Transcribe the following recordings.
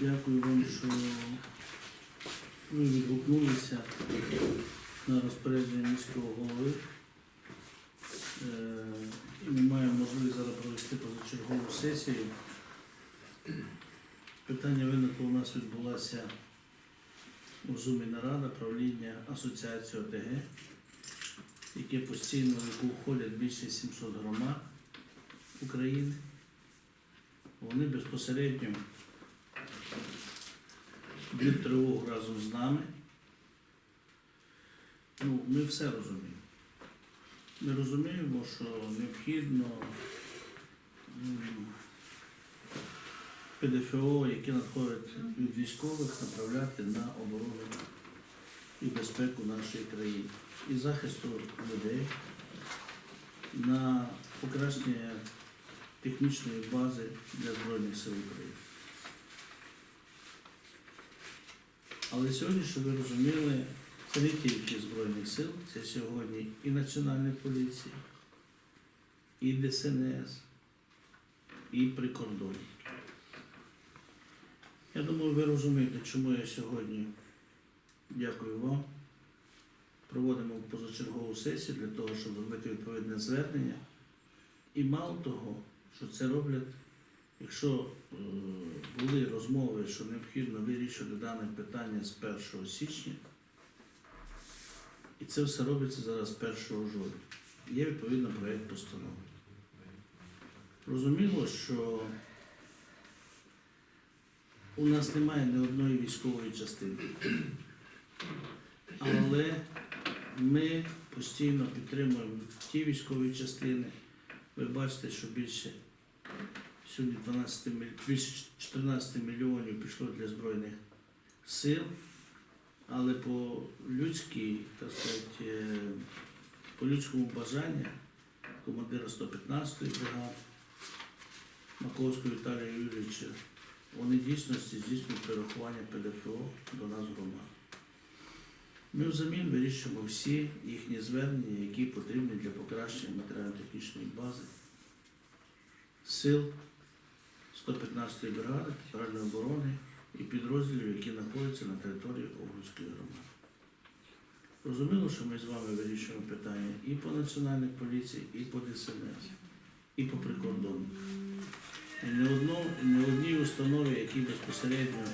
Дякую вам, що ви відгукнулися на розпорядження міського голови. Е, ми маємо можливість зараз провести позачергову сесію. Питання виникло у нас відбулася у Зумі нарада правління Асоціації ОТГ, яке постійно в входять більше 700 громад України. Вони безпосередньо б'ють тривогу разом з нами. Ну, ми все розуміємо. Ми розуміємо, що необхідно ПДФО, яке надходить від військових, направляти на оборону і безпеку нашої країни і захисту людей, на покращення технічної бази для Збройних сил України. Але сьогодні, щоб ви розуміли, це не тільки Збройних сил, це сьогодні і Національна поліція, і ДСНС, і прикордонники. Я думаю, ви розумієте, чому я сьогодні дякую вам. Проводимо позачергову сесію для того, щоб зробити відповідне звернення. І мало того, що це роблять, якщо е, були розмови, що необхідно вирішити дане питання з 1 січня, і це все робиться зараз 1 жовтня. Є відповідно проєкт постанови. Розуміло, що у нас немає ні одної військової частини. Але ми постійно підтримуємо ті військові частини. Ви бачите, що більше сьогодні 12, більше 14 мільйонів пішло для Збройних сил, але по людській, так сказати, е, по людському бажанню командира 115-ї бригади Маковського Віталія Юрійовича, вони дійсності здійснюють перерахування ПДФО до нас громад. Ми взамін вирішуємо всі їхні звернення, які потрібні для покращення матеріально-технічної бази сил 115-ї бригади територіальної оборони і підрозділів, які знаходяться на території Огрузької громади. Розуміло, що ми з вами вирішуємо питання і по національній поліції, і по ДСНС, і по прикордону. І не, одно, не одній установі, які безпосередньо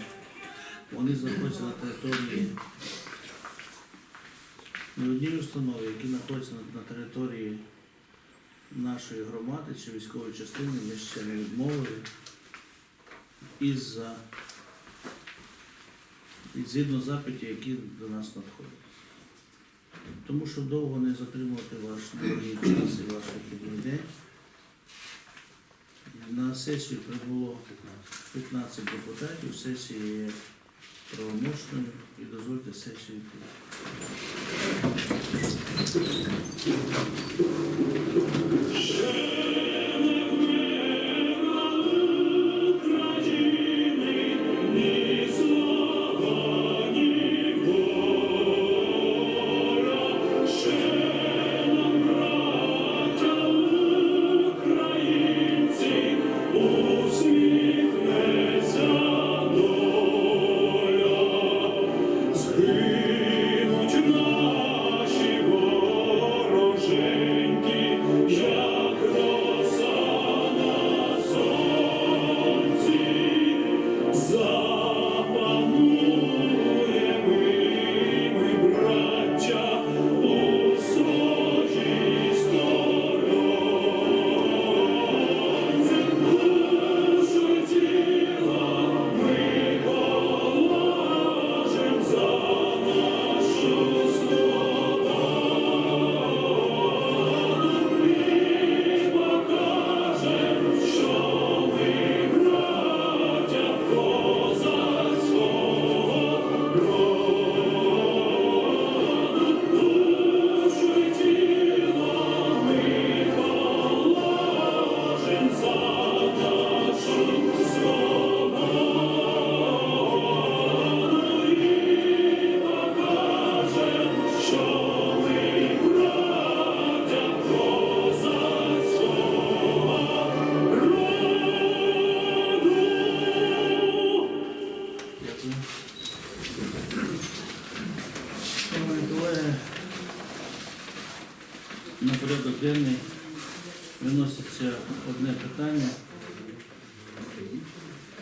вони знаходяться на території не одній установі, які знаходяться на, на території нашої громади чи військової частини, ми ще не відмовили із-за і згідно запитів, які до нас надходять. Тому що довго не затримувати ваш дорогий час і ваш вихідний. На сесію прибуло 15 депутатів, сесія є правомочною і дозвольте сесію відкрити. Згинуть на порядок денний виноситься одне питання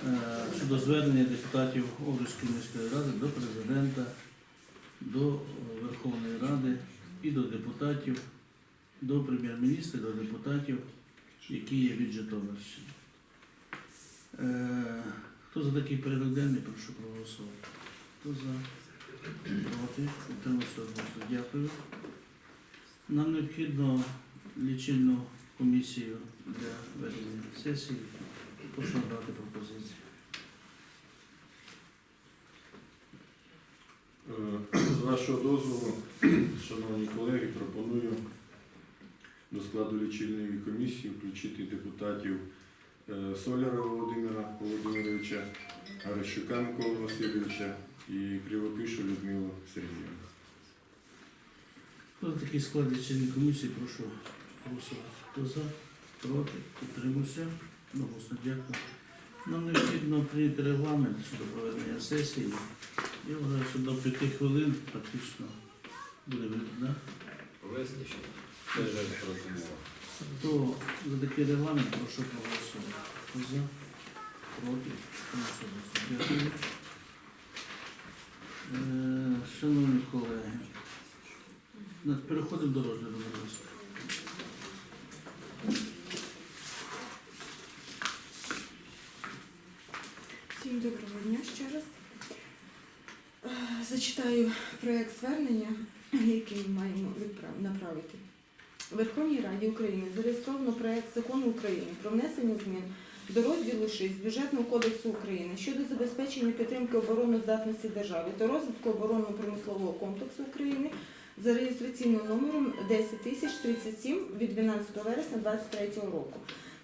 е, щодо звернення депутатів Овруської міської ради до президента, до Верховної Ради і до депутатів, до прем'єр-міністра, до депутатів, які є від Житомирщини. Е, хто за такий порядок денний, прошу проголосувати. Хто за? Проти? Утримався. Дякую. Нам необхідно лічильну комісію для ведення сесії. Прошу брати пропозиції. Е, З вашого дозволу, шановні колеги, пропоную до складу лічильної комісії включити депутатів е, Соляра Володимира Володимировича, Арещука Микола Васильовича і Кривопишу Людмилу Сергіївну. Хто за такий склад лічильної комісії, прошу голосувати. Хто за? Проти? Утримався? Одноголосно дякую. Нам необхідно прийняти регламент щодо проведення сесії. Я вважаю, що до п'яти хвилин практично буде видно. Визначено. Це вже зрозуміло. Хто за такий регламент, прошу проголосувати. Хто за? Проти? Утримався? Дякую. Е, Шановні колеги, переходимо до розгляду. Всім доброго дня ще раз. Е, Зачитаю проєкт звернення, який маємо направити. Верховній Раді України зареєстровано проєкт закону України про внесення змін до розділу 6 Бюджетного кодексу України щодо забезпечення підтримки обороноздатності держави та розвитку оборонно-промислового комплексу України за реєстраційним номером 10037 від 12 вересня 2023 року.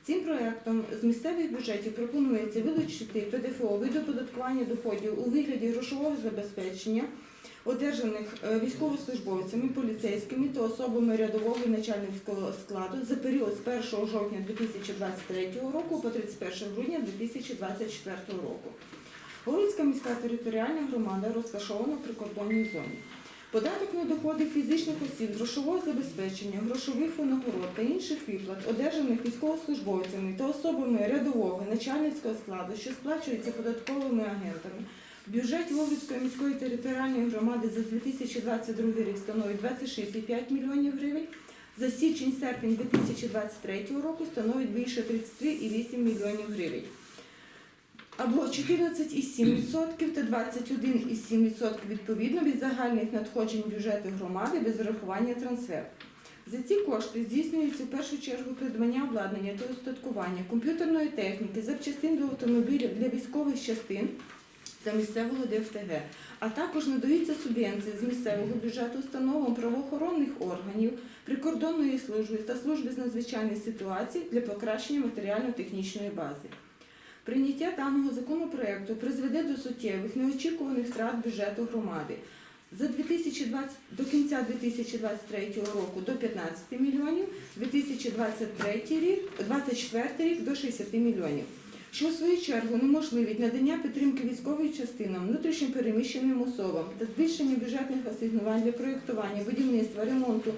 Цим проектом з місцевих бюджетів пропонується вилучити ПДФО від оподаткування доходів у вигляді грошового забезпечення, одержаних е, військовослужбовцями, поліцейськими та особами рядового і начальницького складу за період з 1 жовтня 2023 року по 31 грудня 2024 року. Городська міська територіальна громада розташована в прикордонній зоні. Податок на доходи фізичних осіб, грошового забезпечення, грошових винагород та інших виплат, одержаних військовослужбовцями та особами рядового начальницького складу, що сплачуються податковими агентами. В бюджеті міської територіальної громади за 2022 рік становить 26,5 мільйонів гривень. За січень-серпень 2023 року становить більше 33,8 мільйонів гривень або 14,7% та 21,7% відповідно від загальних надходжень бюджету громади без врахування трансферту. За ці кошти здійснюється в першу чергу придбання обладнання та устаткування комп'ютерної техніки, запчастин до автомобілів для військових частин та місцевого ДФТГ, а також надаються субвенції з місцевого бюджету установам правоохоронних органів, прикордонної служби та служби з надзвичайних ситуацій для покращення матеріально-технічної бази. Прийняття даного законопроекту призведе до суттєвих неочікуваних втрат бюджету громади. За 2020, до кінця 2023 року до 15 мільйонів, 2023 рік, 2024 рік до 60 мільйонів, що в свою чергу неможливить надання підтримки військовим частинам, внутрішньо переміщеним особам та збільшення бюджетних асигнувань для проєктування, будівництва, ремонту,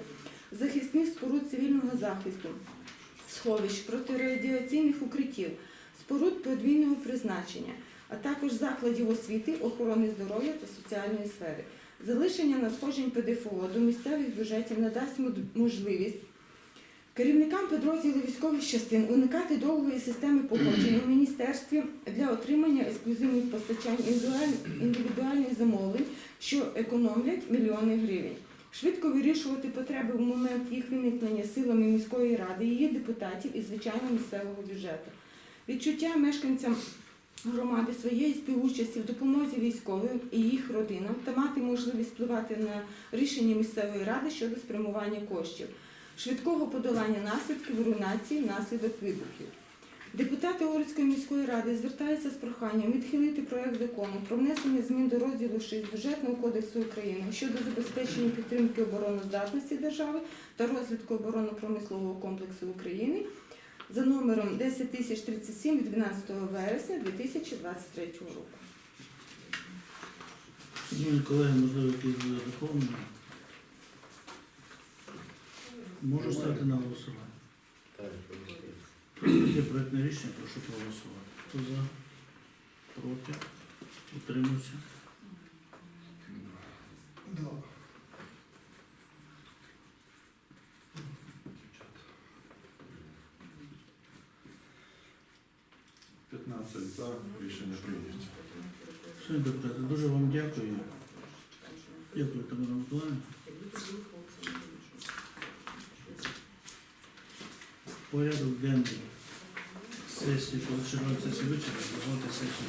захисних споруд цивільного захисту, сховищ, протирадіаційних укриттів, споруд подвійного призначення, а також закладів освіти, охорони здоров'я та соціальної сфери. Залишення надходжень ПДФО до місцевих бюджетів надасть можливість керівникам підрозділів військових частин уникати довгої системи погоджень у міністерстві для отримання ексклюзивних постачань індивідуальних замовлень, що економлять мільйони гривень. Швидко вирішувати потреби в момент їх виникнення силами міської ради, її депутатів і звичайно місцевого бюджету. Відчуття мешканцям громади своєї співучасті в допомозі військовим і їх родинам та мати можливість впливати на рішення місцевої ради щодо спрямування коштів, швидкого подолання наслідків руйнації внаслідок вибухів. Депутати Орицької міської ради звертаються з проханням відхилити проект закону про внесення змін до розділу 6 бюджетного кодексу України щодо забезпечення підтримки обороноздатності держави та розвитку оборонно-промислового комплексу України за номером 10037 від 12 вересня 2023 року. Шановні колеги, можливо, якісь доповнення? Можу стати на голосування. Так. Є проєктне рішення, прошу проголосувати. Хто за? Проти? Утримався? П'ятнадцять за рішення прийнято. Шановні депутати, дуже вам дякую. Дякую, Тамара Миколаївна. порядок денний сесії Полчерної сесії вичерпно, роботи сесії.